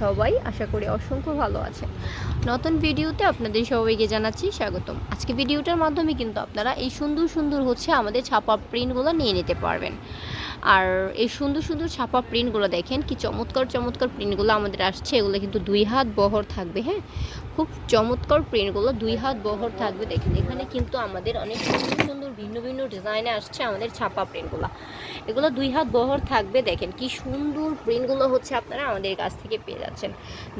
সবাই আশা করি অসংখ্য ভালো আছেন। নতুন ভিডিওতে আপনাদের সবাইকে জানাচ্ছি স্বাগতম। আজকে ভিডিওটার মাধ্যমে কিন্তু আপনারা এই সুন্দর সুন্দর হচ্ছে আমাদের ছাপা প্রিন্টগুলো নিয়ে নিতে পারবেন। আর এই সুন্দর সুন্দর ছাপা প্রিন্টগুলো দেখেন, কি চমৎকার চমৎকার প্রিন্টগুলো আমাদের আসছে। এগুলো কিন্তু দুই হাত বহর থাকবে হ্যাঁ? খুব চমৎকার প্রিন্টগুলো দুই হাত বহর থাকবে। দেখেন, এখানে কিন্তু আমাদের অনেক সুন্দর সুন্দর ভিন্ন ভিন্ন ডিজাইনে আসছে আমাদের ছাপা প্রিন্টগুলো এগুলো দুই হাত বহর থাকবে, দেখেন, কি সুন্দর প্রিন্টগুলো হচ্ছে আপনারা আমাদের কাছ থেকে পেয়ে যাচ্ছেন।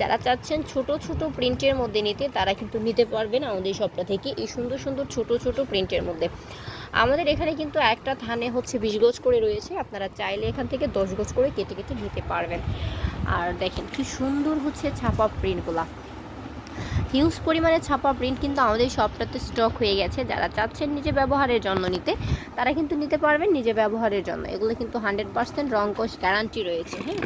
যারা চাচ্ছেন ছোট ছোট প্রিন্টের মধ্যে নিতে, তারা কিন্তু নিতে পারবেন আমাদের সবটা থেকে এই সুন্দর সুন্দর ছোট ছোট প্রিন্টের মধ্যে। আমাদের এখানে কিন্তু একটা থানে হচ্ছে বিশ গজ করে রয়েছে। আপনারা চাইলে এখান থেকে দশ গজ করে কেটে কেটে নিতে পারবেন। আর দেখেন কি সুন্দর হচ্ছে ছাপা প্রিন্টগুলা। হিউজ পরিমাণে ছাপা প্রিন্ট কিন্তু আমাদের শপটাতে স্টক হয়ে গেছে। যারা চাচ্ছেন নিজে ব্যবহারের জন্য নিতে, তারা কিন্তু নিতে পারবেন নিজে ব্যবহারের জন্য। এগুলো কিন্তু হান্ড্রেড পার্সেন্ট রং কোষ গ্যারান্টি রয়েছে হ্যাঁ?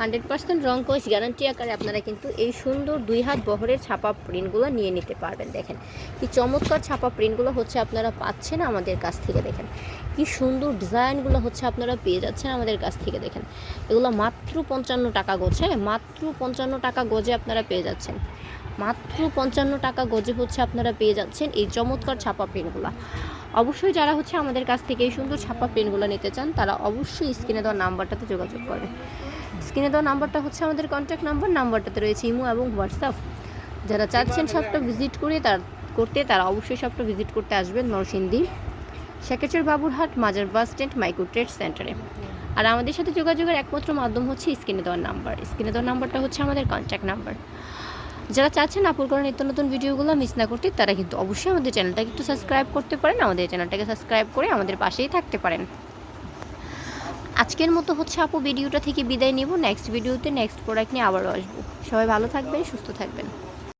হান্ড্রেড পার্সেন্ট রং কোষ গ্যারান্টি আকারে আপনারা কিন্তু এই সুন্দর দুই হাত বহরের ছাপা প্রিন্টগুলো নিয়ে নিতে পারবেন, দেখেন। কি চমৎকার ছাপা প্রিন্টগুলো হচ্ছে আপনারা পাচ্ছেন আমাদের কাছ থেকে, দেখেন। কি সুন্দর ডিজাইনগুলো হচ্ছে আপনারা পেয়ে যাচ্ছেন আমাদের কাছ থেকে, দেখেন। এগুলো মাত্র পঞ্চান্ন টাকা গোছে, মাত্র পঞ্চান্ন টাকা গজে আপনারা পেয়ে যাচ্ছেন। মাত্র পঞ্চান্ন টাকা গজে হচ্ছে আপনারা পেয়ে যাচ্ছেন এই চমৎকার ছাপা পেনগুলো। অবশ্যই যারা হচ্ছে আমাদের কাছ থেকে এই সুন্দর ছাপা পেনগুলো নিতে চান, তারা অবশ্যই স্ক্রিনে দেওয়া নাম্বারটাতে যোগাযোগ করবে স্ক্রিনে দেওয়া নাম্বারটা হচ্ছে আমাদের কন্ট্যাক্ট নাম্বার নাম্বারটাতে রয়েছে ইমো এবং হোয়াটসঅ্যাপ। যারা চাচ্ছেন সবটা ভিজিট করে তার, করতে, তারা অবশ্যই সবটা ভিজিট করতে আসবেন নরসিংদী শেখেচর বাবুরহাট মাজার বাস স্ট্যান্ড মাইক্রো ট্রেড সেন্টারে আর আমাদের সাথে যোগাযোগের একমাত্র মাধ্যম হচ্ছে স্ক্রিনে দেওয়ার নাম্বার। স্ক্রিনে দেওয়ার নাম্বারটা হচ্ছে আমাদের কন্ট্যাক্ট নাম্বার যারা চাচ্ছেন আপুর করা নিত্য নতুন ভিডিওগুলো মিস না করতে, তারা কিন্তু অবশ্যই আমাদের চ্যানেলটাকে একটু সাবস্ক্রাইব করতে পারেন, আমাদের চ্যানেলটাকে সাবস্ক্রাইব করে আমাদের পাশেই থাকতে পারেন। আজকের মতো হচ্ছে আপু ভিডিওটা থেকে বিদায় নেব। নেক্সট ভিডিওতে নেক্সট প্রোডাক্ট নিয়ে আবারও আসব। সবাই ভালো থাকবেন, সুস্থ থাকবেন।